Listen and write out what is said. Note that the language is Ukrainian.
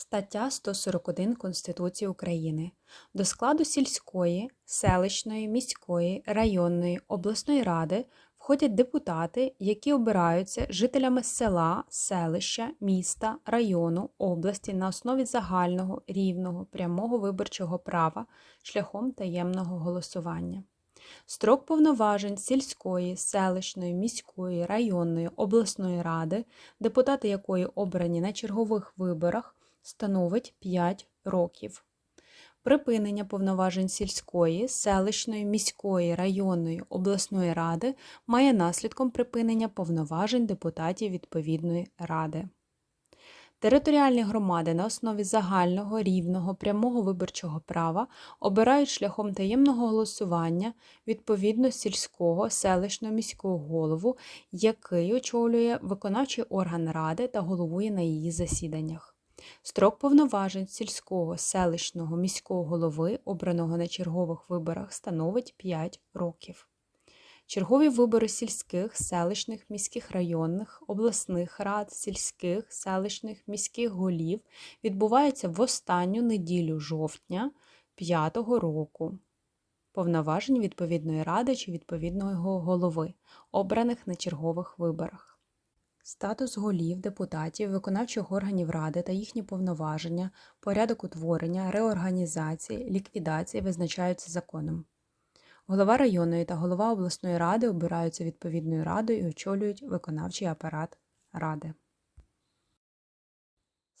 Стаття 141 Конституції України. До складу сільської, селищної, міської, районної, обласної ради входять депутати, які обираються жителями села, селища, міста, району, області на основі загального, рівного, прямого виборчого права шляхом таємного голосування. Строк повноважень сільської, селищної, міської, районної, обласної ради, депутати якої обрані на чергових виборах, становить 5 років. Припинення повноважень сільської, селищної, міської, районної, обласної ради має наслідком припинення повноважень депутатів відповідної ради. Територіальні громади на основі загального, рівного, прямого виборчого права обирають шляхом таємного голосування відповідно сільського, селищного міського голову, який очолює виконавчий орган ради та головує на її засіданнях. Строк повноважень сільського, селищного, міського голови, обраного на чергових виборах, становить 5 років. Чергові вибори сільських, селищних, міських районних, обласних рад, сільських, селищних, міських голів відбуваються в останню неділю жовтня 5-го року. Повноважень відповідної ради чи відповідного голови, обраних на чергових виборах. Статус голів, депутатів, виконавчих органів ради та їхні повноваження, порядок утворення, реорганізації, ліквідації визначаються законом. Голова районної та голова обласної ради обираються відповідною радою і очолюють виконавчий апарат ради.